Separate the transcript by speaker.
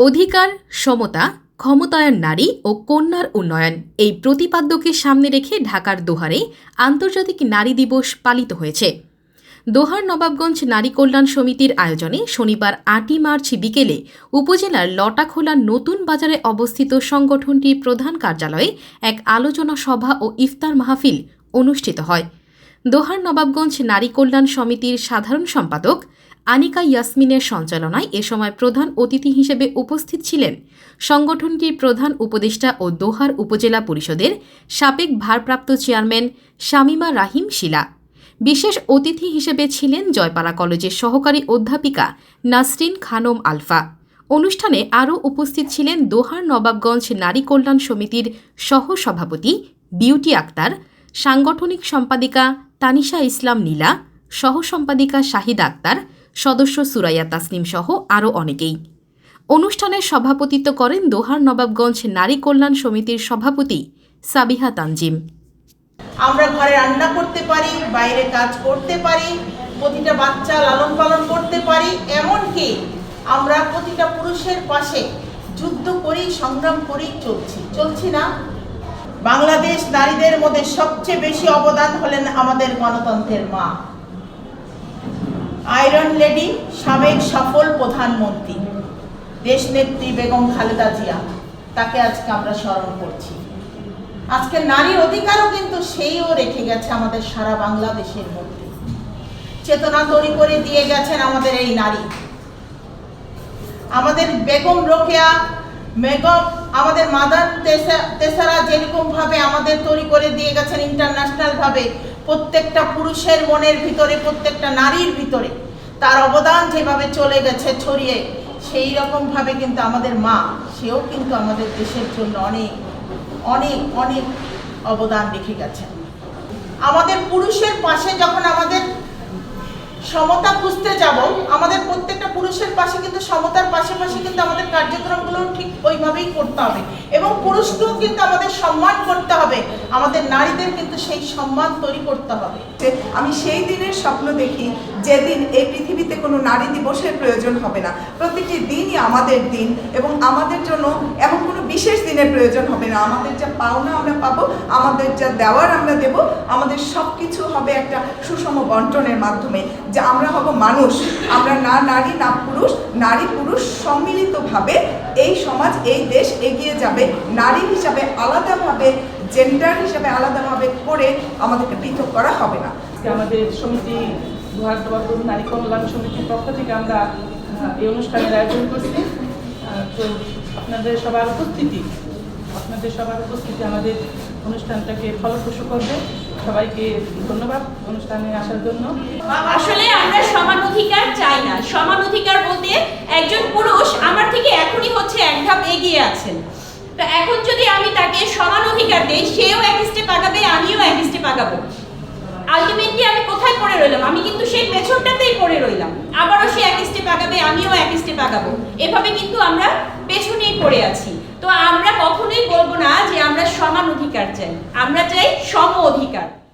Speaker 1: অধিকার, সমতা, ক্ষমতায়ন নারী ও কন্যার উন্নয়ন এই প্রতিপাদ্যকে সামনে রেখে ঢাকার দোহারে আন্তর্জাতিক নারী দিবস পালিত হয়েছে। দোহার নবাবগঞ্জ নারী কল্যাণ সমিতির আয়োজনে শনিবার আটই মার্চ বিকেলে উপজেলার লটাখোলা নতুন বাজারে অবস্থিত সংগঠনটির প্রধান কার্যালয়ে এক আলোচনা সভা ও ইফতার মাহফিল অনুষ্ঠিত হয়। দোহার নবাবগঞ্জ নারী কল্যাণ সমিতির সাধারণ সম্পাদক আনিকা ইয়াসমিনের সঞ্চালনায় এ সময় প্রধান অতিথি হিসেবে উপস্থিত ছিলেন সংগঠনটির প্রধান উপদেষ্টা ও দোহার উপজেলা পরিষদের সাবেক ভারপ্রাপ্ত চেয়ারম্যান শামিমা রাহিম শিলা। বিশেষ অতিথি হিসেবে ছিলেন জয়পাড়া কলেজের সহকারী অধ্যাপিকা নাসরিন খানম আলফা। অনুষ্ঠানে আরও উপস্থিত ছিলেন দোহার নবাবগঞ্জ নারী কল্যাণ সমিতির সহ সভাপতি বিউটি আক্তার, সাংগঠনিক সম্পাদিকা তানিশা ইসলাম নীলা সহ সম্পাদিকা শাহিদা আক্তার, সদস্য সুরাইয়া তাসনিম সহ আরও অনেকেই। অনুষ্ঠানে সভাপতিত্ব করেন দোহার নবাবগঞ্জ নারী কল্যাণ সমিতির সভাপতি সাবিহা তানজিম।
Speaker 2: আমরা ঘরে রান্না করতে পারি, বাইরে কাজ করতে পারি, প্রতিটা বাচ্চা লালন পালন করতে পারি, এমনকি আমরা প্রতিটা পুরুষের পাশে যুদ্ধ করি, সংগ্রাম করি, চলছি। চলছি না? বাংলাদেশ নারীদের মধ্যে সবচেয়ে বেশি অবদান হলেন আমাদের গণতন্ত্রের মা। আয়রন লেডি, সাবেক সফল প্রধানমন্ত্রী। দেশনেত্রী বেগম খালেদা জিয়া, তাকে আজকে আমরা স্মরণ করছি। আজকে নারীর অধিকারও কিন্তু সেইও রেখে গেছে আমাদের সারা বাংলাদেশের মধ্যে। চেতনা তৈরি করে দিয়ে গেছেন আমাদের এই নারী। আমাদের বেগম রোকেয়া, বেগম আমাদের মাদার তেসা- তেসারা যেরকম ভাবে আমাদের তৈরি করে দিয়ে গেছেন ইন্টারন্যাশনাল ভাবে, প্রত্যেকটা পুরুষের মনের ভিতরে, প্রত্যেকটা নারীর ভিতরে, তার অবদান যেভাবে চলে গেছে ছড়িয়ে, সেই রকম ভাবে কিন্তু আমাদের মা, সেও কিন্তু আমাদের দেশের জন্য অনেক অনেক অনেক অবদান রেখে গেছেন। আমাদের পুরুষের পাশে যখন আমাদের সমতা বুঝতে যাব, আমাদের প্রত্যেকটা পুরুষের পাশে কিন্তু সমতার পাশাপাশি কিন্তু আমাদের কার্যক্রমগুলো ঠিক ওইভাবেই করতে হবে। এবং পুরুষকেও কিন্তু আমাদের সম্মান করতে হবে। আমাদের নারীদের কিন্তু সেই সম্মান তৈরি করতে হবে।
Speaker 3: আমি সেই দিনের স্বপ্ন দেখি, যেদিন এই পৃথিবীতে কোনো নারী দিবসের প্রয়োজন হবে না। প্রতিটি দিনই আমাদের দিন এবং আমাদের জন্য এমন কোনো বিশেষ দিনের প্রয়োজন হবে না। আমাদের যা পাওনা আমরা পাবো, আমাদের যা দেওয়ার আমরা দেব, আমাদের সব কিছু হবে একটা সুষম বন্টনের মাধ্যমে যে আমরা হব মানুষ। আমরা না নারী না পুরুষ নারী পুরুষ সম্মিলিতভাবে এই সমাজ এই দেশ এগিয়ে যাবে। নারী হিসাবে আলাদাভাবে জেন্ডার হিসাবে আলাদাভাবে করে আমাদেরকে পৃথক করা হবে না।
Speaker 4: আমাদের সমিতি দুহার্দবাদ নারী কল্যাণ সমিতির পক্ষ থেকে আমরা এই অনুষ্ঠানের আয়োজন করছি। তো আপনাদের সবার উপস্থিতি আপনাদের সবার উপস্থিতি আমাদের অনুষ্ঠানটাকে ফলপ্রসূ করবে। সবাইকে ধন্যবাদ অনুষ্ঠানে আসার জন্য।
Speaker 5: আসলে অধিকার চাই না। সমান অধিকার বলতে একজন পুরুষ আমার থেকে এখনই হচ্ছে এক ধাপ এগিয়ে আছেন। তো এখন যদি আমি তাকে সমান অধিকার দেই, সেও এক স্টেপ আগাবে, আমিও এক স্টেপ আগাবো। আলটিমেটলি আমি কোথায় পড়ে রইলাম? আমি কিন্তু সেই পেছনটাতেই পড়ে রইলাম। আবারও সে এক স্টেপ আগাবে, আমিও এক স্টেপ আগাবো। এভাবে কিন্তু আমরা পেছনেই পড়ে আছি। তো আমরা কখনোই বলব না যে আমরা সমান অধিকার চাই। আমরা চাই সম অধিকার।